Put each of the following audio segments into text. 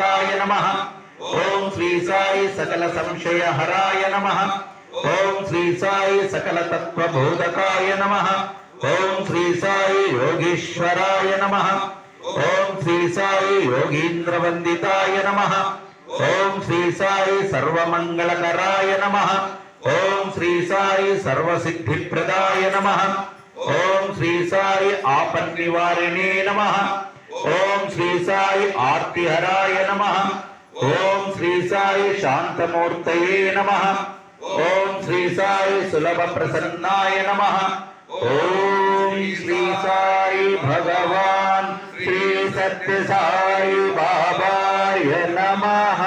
శ్రీపాదాయ నమ ఓం శ్రీ సాయి సకల సంశయ హరాయ నమ ఓం శ్రీ సాయి సకల తత్వబోధకాయ నమ ఓం శ్రీ సాయి యోగీశ్వరాయ నమ ఓం శ్రీ సాయి యోగీంద్రవందితాయ నమ ఓం శ్రీ సాయి సర్వమంగళకరాయ నమ ఓం శ్రీ సాయి సర్వసిద్ధిప్రదాయ నమ ఓం శ్రీ సాయి ఆపన్నివారిణే నమ ఓం श्री साई आर्तिहराय नम ओं श्री साई शांतमूर्त नम ओं श्री साई सुलभ प्रसन्नाय नम ओ श्री साई भगवान श्री सत्य साई बाबा नमः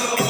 Oh.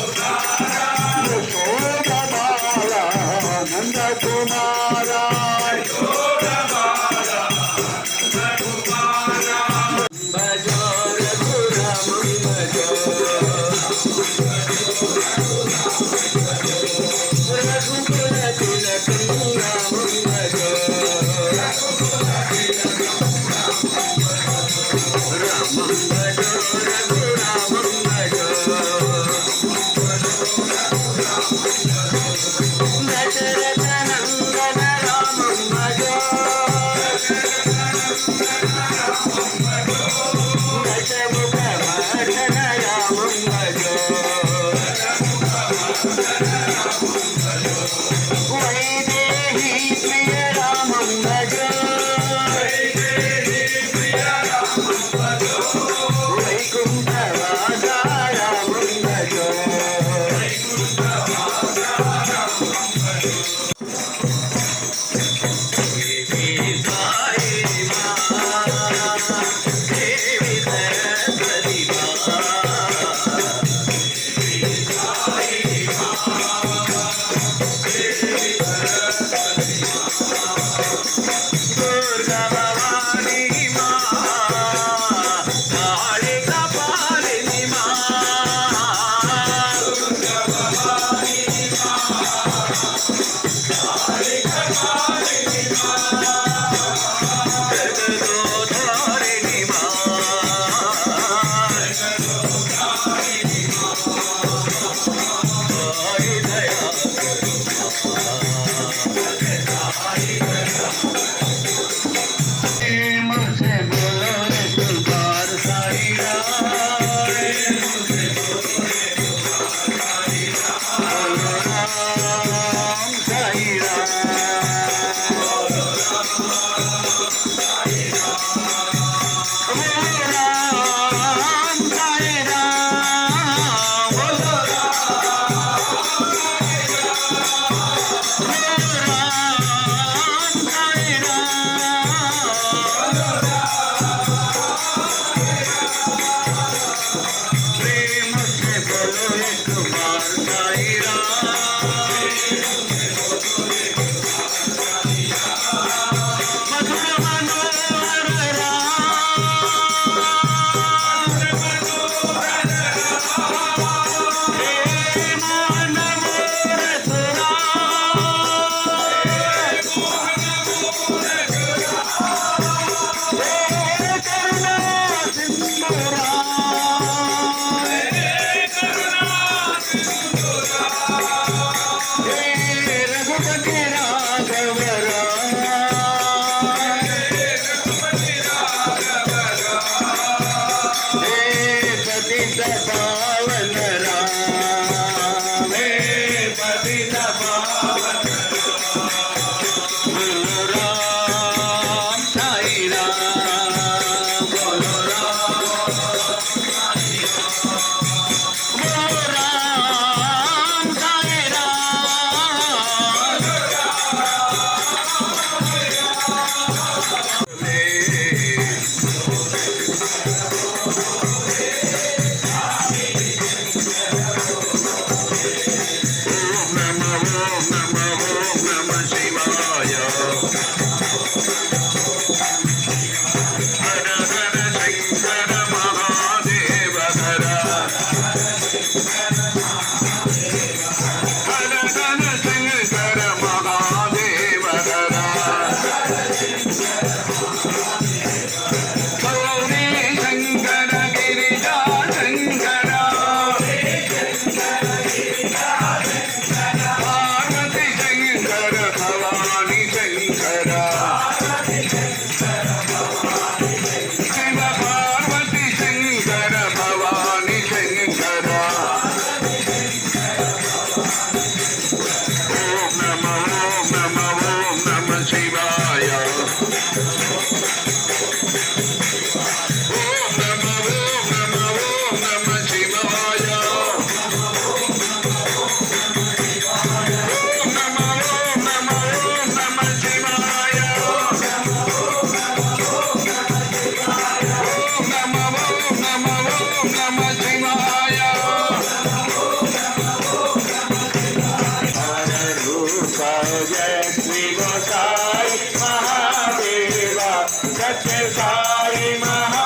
साई महादेवा सच साई महा